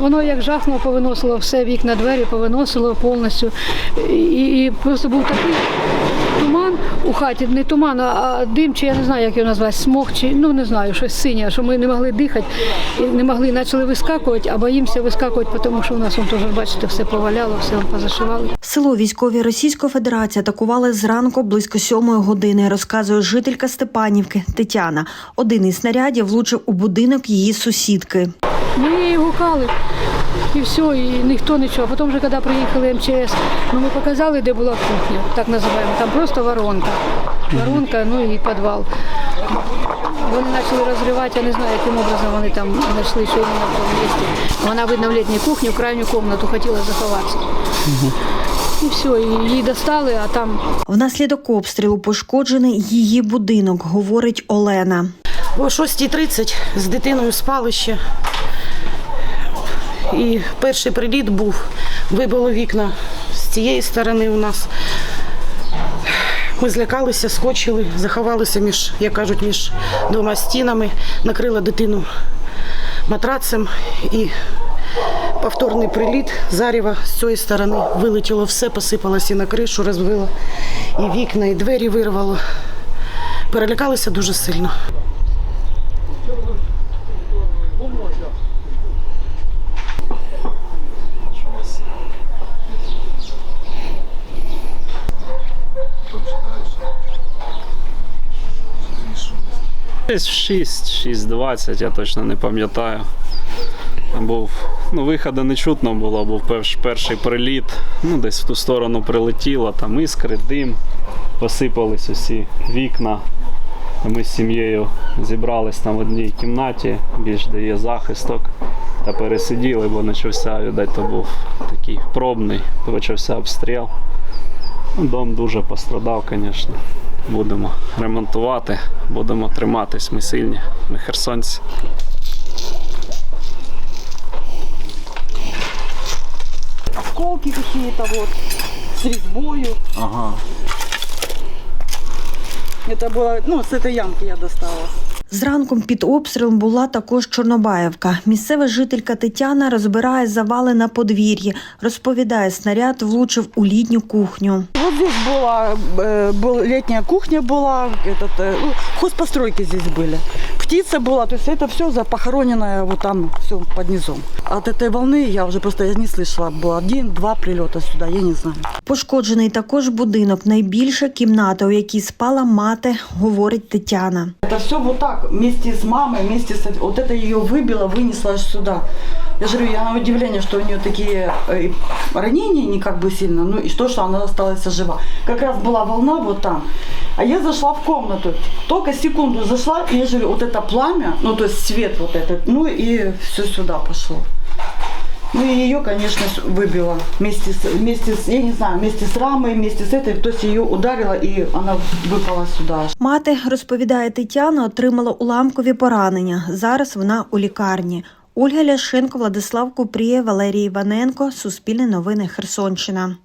воно як жахнуло, повиносило все, вікна, двері, повиносило повністю. І, і просто був такий туман у хаті, не туман, а дим, чи я не знаю, як його назвати, смог, чи ну не знаю, щось синє, що ми не могли дихати, і не могли, почали вискакувати, а боїмося вискакувати, тому що у нас, вон теж, бачите, все поваляло, все позашивали. Село військові Російської Федерації атакували зранку близько сьомої години, розказує жителька Степанівки Тетяна. Один із снарядів влучив у будинок її сусідки. Ми її гукали. І все, і ніхто нічого. Потім вже коли приїхали МЧС, ну ми показали, де була кухня, так називаємо. Там просто воронка. Воронка, ну і підвал. Вони почали розривати, я не знаю, яким образом вони там знайшли, що іменно в тому місці. Вона, видно, в літній кухні, в крайню кімнату хотіла заховатися. І все, і її достали, а там Внаслідок обстрілу пошкоджений її будинок, говорить Олена. О 6.30 з дитиною спали ще. І перший приліт був, вибило вікна з цієї сторони у нас. Ми злякалися, скочили, заховалися між, як кажуть, між двома стінами, накрила дитину матрацем і повторний приліт заріва з цієї сторони вилетіло все, посипалося і на кришу, розбило, і вікна, і двері вирвало. Перелякалися дуже сильно. Десь в 6, 6.20, я точно не пам'ятаю. Був, ну, виходу не чутно було, був перш, перший приліт. Ну, десь в ту сторону прилетіло, там іскри, дим, посипались усі вікна. Ми з сім'єю зібрались там в одній кімнаті, більш де є захисток, та пересиділи, бо почався, видать, то був такий пробний, почався обстріл. Дом дуже пострадав, звісно. Будемо ремонтувати, будемо триматись. Ми сильні, ми херсонці. осколки какие-то вот с резьбою. Ага. Это было, ну, с этой ямки я достала. Зранку під обстрілом була також Чорнобаївка. Місцева жителька Тетяна розбирає завали на подвір'ї. Розповідає, снаряд влучив у літню кухню. Вот здесь была, э, был, летняя кухня была, этот, э, ну, хозпостройки здесь были. Птица была, то есть это все запохороненное вот там, все под низом. От этой волны я уже просто я не слышала, было один-два прилета сюда, я не знаю. Пошкоджений також будинок. Найбільша кімната, у якій спала мати, говорить Тетяна. Это все вот так, вместе с мамой, вместе с... Вот это ее выбило, вынесло аж сюда. Я же говорю, я на удивление, что у нее такие э, ранения не как бы сильно, ну и что, что она осталась жива. Как раз была волна вот там. А я зашла в комнату, только секунду зашла, и я же говорю, вот это пламя, ну то есть свет вот этот, ну и все сюда пошло. Ну и ее, конечно, с- выбило вместе с, вместе с, я не знаю, вместе с рамой, вместе с этой, то есть ее ударило и она выпала сюда. Мати, розповідає Тетяна, отримала уламкові поранення. Зараз вона у лікарні. Ольга Ляшенко, Владислав Купріє, Валерій Іваненко. Суспільне новини Херсонщина.